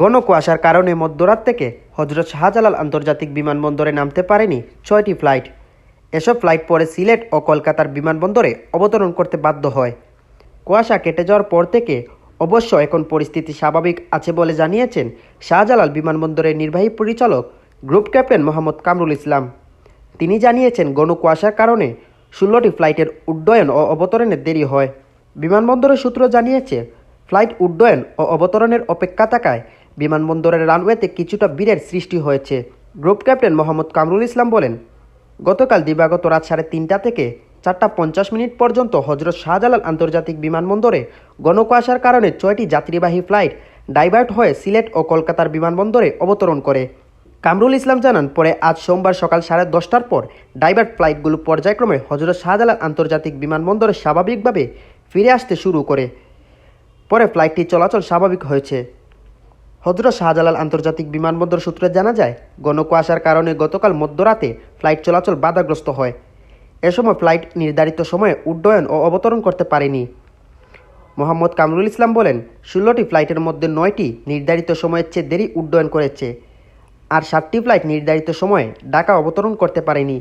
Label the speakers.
Speaker 1: ঘন কুয়াশার কারণে মধ্যরাত থেকে হজরত শাহজালাল আন্তর্জাতিক বিমানবন্দরে নামতে পারেনি ছয়টি ফ্লাইট। এসব ফ্লাইট পরে সিলেট ও কলকাতার বিমানবন্দরে অবতরণ করতে বাধ্য হয়। কুয়াশা কেটে যাওয়ার পর থেকে অবশ্য এখন পরিস্থিতি স্বাভাবিক আছে বলে জানিয়েছেন শাহজালাল বিমানবন্দরের নির্বাহী পরিচালক গ্রুপ ক্যাপ্টেন মোহাম্মদ কামরুল ইসলাম। তিনি জানিয়েছেন ঘন কুয়াশার কারণে ষোলোটি ফ্লাইটের উড্ডয়ন ও অবতরণের দেরি হয়। বিমানবন্দরের সূত্র জানিয়েছে, ফ্লাইট উড্ডয়ন ও অবতরণের অপেক্ষা থাকায় বিমানবন্দরের রানওয়েতে কিছুটা ভিড়ের সৃষ্টি হয়েছে। গ্রুপ ক্যাপ্টেন মোহাম্মদ কামরুল ইসলাম বলেন, গতকাল দিবাগত রাত সাড়ে তিনটা থেকে চারটা পঞ্চাশ মিনিট পর্যন্ত হজরত শাহজালাল আন্তর্জাতিক বিমানবন্দরে গণকুয়াশার কারণে ছয়টি যাত্রীবাহী ফ্লাইট ডাইভার্ট হয়ে সিলেট ও কলকাতার বিমানবন্দরে অবতরণ করে। কামরুল ইসলাম জানান, পরে আজ সোমবার সকাল সাড়ে দশটার পর ডাইভার্ট ফ্লাইটগুলো পর্যায়ক্রমে হজরত শাহজালাল আন্তর্জাতিক বিমানবন্দরে স্বাভাবিকভাবে ফিরে আসতে শুরু করে। পরে ফ্লাইটটি চলাচল স্বাভাবিক হয়েছে। হজরত শাহজালাল আন্তর্জাতিক বিমানবন্দর সূত্রে জানা যায়, গণকুয়াশার কারণে গতকাল মধ্যরাতে ফ্লাইট চলাচল বাধাগ্রস্ত হয়। এ সময় ফ্লাইট নির্ধারিত সময়ে উড্ডয়ন ও অবতরণ করতে পারেনি। মোহাম্মদ কামরুল ইসলাম বলেন, ষোলোটি ফ্লাইটের মধ্যে নয়টি নির্ধারিত সময়ের চেয়ে দেরি উড্ডয়ন করেছে। আর সাতটি ফ্লাইট নির্ধারিত সময়ে ঢাকা অবতরণ করতে পারেনি।